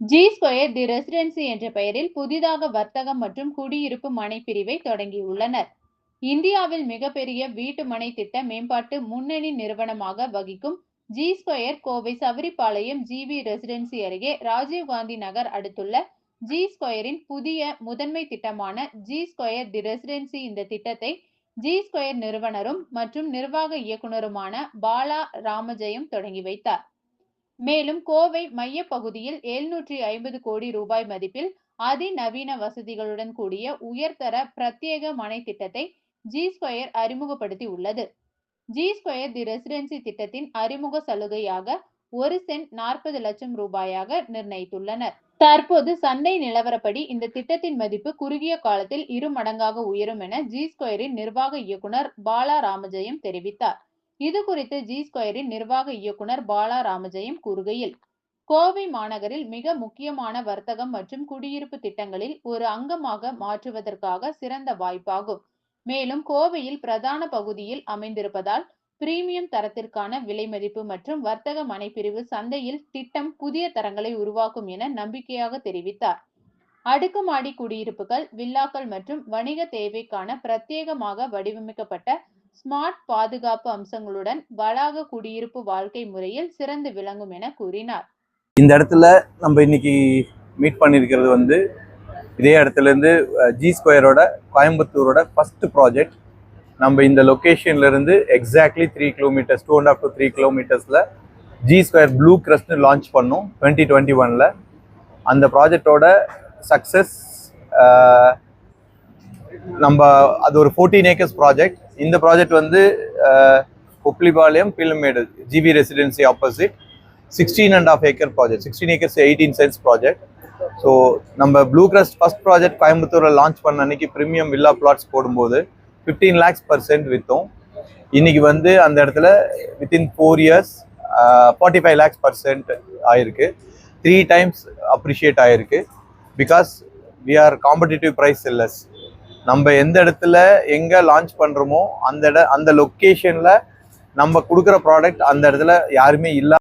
G square தி residency என்ற பெயரில் புதிதாக வர்த்தகம் மற்றும் குடியிருப்பு மனை பிரிவை தொடங்கியுள்ளனர் இந்தியாவில் மிகப்பெரிய வீட்டு மனை திட்ட மேம்பாட்டு முன்னணி நிறுவனமாக வகிக்கும் G square Kovai Savaripalayam GV residency அருகே ராஜீவ்காந்தி நகர் அடுத்துள்ள ஜி ஸ்கொயரின் புதிய முதன்மை திட்டமான ஜி ஸ்கொயர் தி ரெசிடென்சி இந்த திட்டத்தை ஜி ஸ்கொயர் நிறுவனரும் மற்றும் நிர்வாக இயக்குனருமான பாலா ராமஜெயம் தொடங்கி வைத்தார். மேலும் கோவை மைய பகுதியில் எழுநூற்றி ஐம்பது கோடி ரூபாய் மதிப்பில் அதிநவீன வசதிகளுடன் கூடிய உயர்தர பிரத்யேக மனை திட்டத்தை ஜி ஸ்கொயர் அறிமுகப்படுத்தி உள்ளது. ஜி ஸ்கொயர் தி ரெசிடென்சி திட்டத்தின் அறிமுக சலுகையாக ஒரு சென்ட் நாற்பது லட்சம் ரூபாயாக நிர்ணயித்துள்ளனர். தற்போது சந்தை நிலவரப்படி இந்த திட்டத்தின் மதிப்பு குறுகிய காலத்தில் இரு மடங்காக உயரும் என ஜி ஸ்கொயரின் நிர்வாக இயக்குனர் பாலா ராமஜெயம் தெரிவித்தார். இது குறித்து ஜி ஸ்கொயரின் நிர்வாக இயக்குனர் பாலா ராமஜெயம் கூறுகையில் கோவை மாநகரில் மிக முக்கியமான வர்த்தகம் மற்றும் குடியிருப்பு திட்டங்களில் ஒரு அங்கமாக மாற்றுவதற்காக சிறந்த வாய்ப்பாகும். மேலும் கோவையில் பிரதான பகுதியில் அமைந்திருப்பதால் பிரீமியம் தரத்திற்கான விலை மதிப்பு மற்றும் வர்த்தக மனைப்பிரிவு சந்தையில் திட்டம் புதிய தரங்களை உருவாக்கும் என நம்பிக்கையாக தெரிவித்தார். அடுக்குமாடி குடியிருப்புகள் வில்லாக்கள் மற்றும் வணிக தேவைக்கான பிரத்யேகமாக வடிவமைக்கப்பட்ட ஸ்மார்ட் பாதுகாப்பு அம்சங்களுடன் வளாக குடியிருப்பு வாழ்க்கை முறையில் சிறந்து விளங்கும் என கூறினார். இந்த இடத்துல நம்ம இன்னைக்கு மீட் பண்ணியிருக்கிறது வந்து இதே இடத்துலேருந்து ஜி ஸ்கொயரோட கோயம்புத்தூரோட ஃபர்ஸ்ட் ப்ராஜெக்ட் நம்ம இந்த லொக்கேஷன்லேருந்து exactly three kilometres two and half to three கிலோமீட்டர்ஸில் G square blue கிரஸ்ட்னு லான்ச் பண்ணோம் டுவெண்ட்டி டுவெண்ட்டி ஒனில் அந்த ப்ராஜெக்டோட சக்ஸஸ் நம்ம அது ஒரு ஃபோர்டீன் ஏக்கர்ஸ் ப்ராஜெக்ட் இந்த ப்ராஜெக்ட் வந்து Koplipalayam Peelamedu GP residency opposite sixteen and half acre project sixteen acres eighteen cents project so நம்ம ப்ளூ கிரஸ்ட் ஃபஸ்ட் ப்ராஜெக்ட் கோயம்புத்தூரில் லான்ச் பண்ண அன்னைக்கு ப்ரீமியம் வில்லா பிளாட்ஸ் போடும்போது ஃபிஃப்டீன் லேக்ஸ் பர்சன்ட் விற்றோம் இன்னைக்கு வந்து அந்த இடத்துல within four years forty five lakhs percent ஆயிருக்கு. த்ரீ டைம்ஸ் அப்ரிஷியேட் ஆயிருக்கு. Because we are competitive price sellers நம்ம எந்த இடத்துல எங்கே லான்ச் பண்ணுறோமோ அந்த இட அந்த லொக்கேஷனில் நம்ம கொடுக்குற ப்ராடக்ட் அந்த இடத்துல யாருமே இல்லா